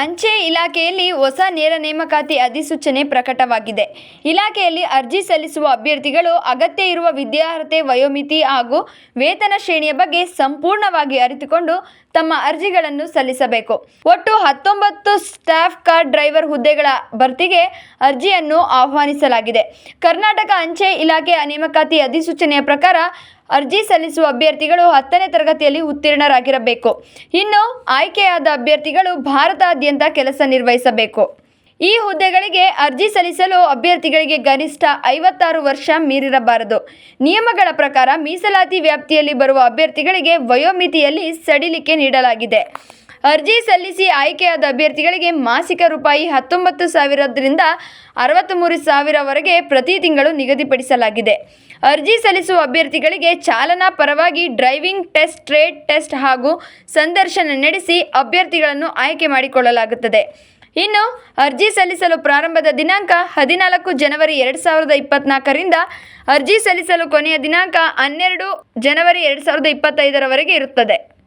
ಅಂಚೆ ಇಲಾಖೆಯಲ್ಲಿ ಹೊಸ ನೇರ ನೇಮಕಾತಿ ಅಧಿಸೂಚನೆ ಪ್ರಕಟವಾಗಿದೆ. ಇಲಾಖೆಯಲ್ಲಿ ಅರ್ಜಿ ಸಲ್ಲಿಸುವ ಅಭ್ಯರ್ಥಿಗಳು ಅಗತ್ಯ ಇರುವ ವಿದ್ಯಾರ್ಹತೆ, ವಯೋಮಿತಿ ಹಾಗೂ ವೇತನ ಶ್ರೇಣಿಯ ಬಗ್ಗೆ ಸಂಪೂರ್ಣವಾಗಿ ಅರಿತುಕೊಂಡು ತಮ್ಮ ಅರ್ಜಿಗಳನ್ನು ಸಲ್ಲಿಸಬೇಕು. ಒಟ್ಟು ಹತ್ತೊಂಬತ್ತು ಸ್ಟಾಫ್ ಕಾರ್ ಡ್ರೈವರ್ ಹುದ್ದೆಗಳ ಭರ್ತಿಗೆ ಅರ್ಜಿಯನ್ನು ಆಹ್ವಾನಿಸಲಾಗಿದೆ. ಕರ್ನಾಟಕ ಅಂಚೆ ಇಲಾಖೆಯ ನೇಮಕಾತಿ ಅಧಿಸೂಚನೆಯ ಪ್ರಕಾರ ಅರ್ಜಿ ಸಲ್ಲಿಸುವ ಅಭ್ಯರ್ಥಿಗಳು ಹತ್ತನೇ ತರಗತಿಯಲ್ಲಿ ಉತ್ತೀರ್ಣರಾಗಿರಬೇಕು. ಇನ್ನು ಆಯ್ಕೆಯಾದ ಅಭ್ಯರ್ಥಿಗಳು ಭಾರತಾದ್ಯಂತ ಕೆಲಸ ನಿರ್ವಹಿಸಬೇಕು. ಈ ಹುದ್ದೆಗಳಿಗೆ ಅರ್ಜಿ ಸಲ್ಲಿಸಲು ಅಭ್ಯರ್ಥಿಗಳಿಗೆ ಗರಿಷ್ಠ ಐವತ್ತಾರು ವರ್ಷ ಮೀರಿರಬಾರದು. ನಿಯಮಗಳ ಪ್ರಕಾರ ಮೀಸಲಾತಿ ವ್ಯಾಪ್ತಿಯಲ್ಲಿ ಬರುವ ಅಭ್ಯರ್ಥಿಗಳಿಗೆ ವಯೋಮಿತಿಯಲ್ಲಿ ಸಡಿಲಿಕೆ ನೀಡಲಾಗಿದೆ. ಅರ್ಜಿ ಸಲ್ಲಿಸಿ ಆಯ್ಕೆಯಾದ ಅಭ್ಯರ್ಥಿಗಳಿಗೆ ಮಾಸಿಕ ರೂಪಾಯಿ ಹತ್ತೊಂಬತ್ತು ಸಾವಿರದಿಂದ ಅರವತ್ತ್ಮೂರು ಸಾವಿರವರೆಗೆ ಪ್ರತಿ ತಿಂಗಳು ನಿಗದಿಪಡಿಸಲಾಗಿದೆ. ಅರ್ಜಿ ಸಲ್ಲಿಸುವ ಅಭ್ಯರ್ಥಿಗಳಿಗೆ ಚಾಲನಾ ಪರವಾಗಿ ಡ್ರೈವಿಂಗ್ ಟೆಸ್ಟ್, ಟ್ರೇಡ್ ಟೆಸ್ಟ್ ಹಾಗೂ ಸಂದರ್ಶನ ನಡೆಸಿ ಅಭ್ಯರ್ಥಿಗಳನ್ನು ಆಯ್ಕೆ ಮಾಡಿಕೊಳ್ಳಲಾಗುತ್ತದೆ. ಇನ್ನು, ಅರ್ಜಿ ಸಲ್ಲಿಸಲು ಪ್ರಾರಂಭದ ದಿನಾಂಕ ಹದಿನಾಲ್ಕು ಜನವರಿ ಎರಡು ಸಾವಿರದ ಇಪ್ಪತ್ನಾಲ್ಕರಿಂದ ಅರ್ಜಿ ಸಲ್ಲಿಸಲು ಕೊನೆಯ ದಿನಾಂಕ ಹನ್ನೆರಡು ಜನವರಿ ಎರಡು ಸಾವಿರದ ಇಪ್ಪತ್ತೈದರವರೆಗೆ ಇರುತ್ತದೆ.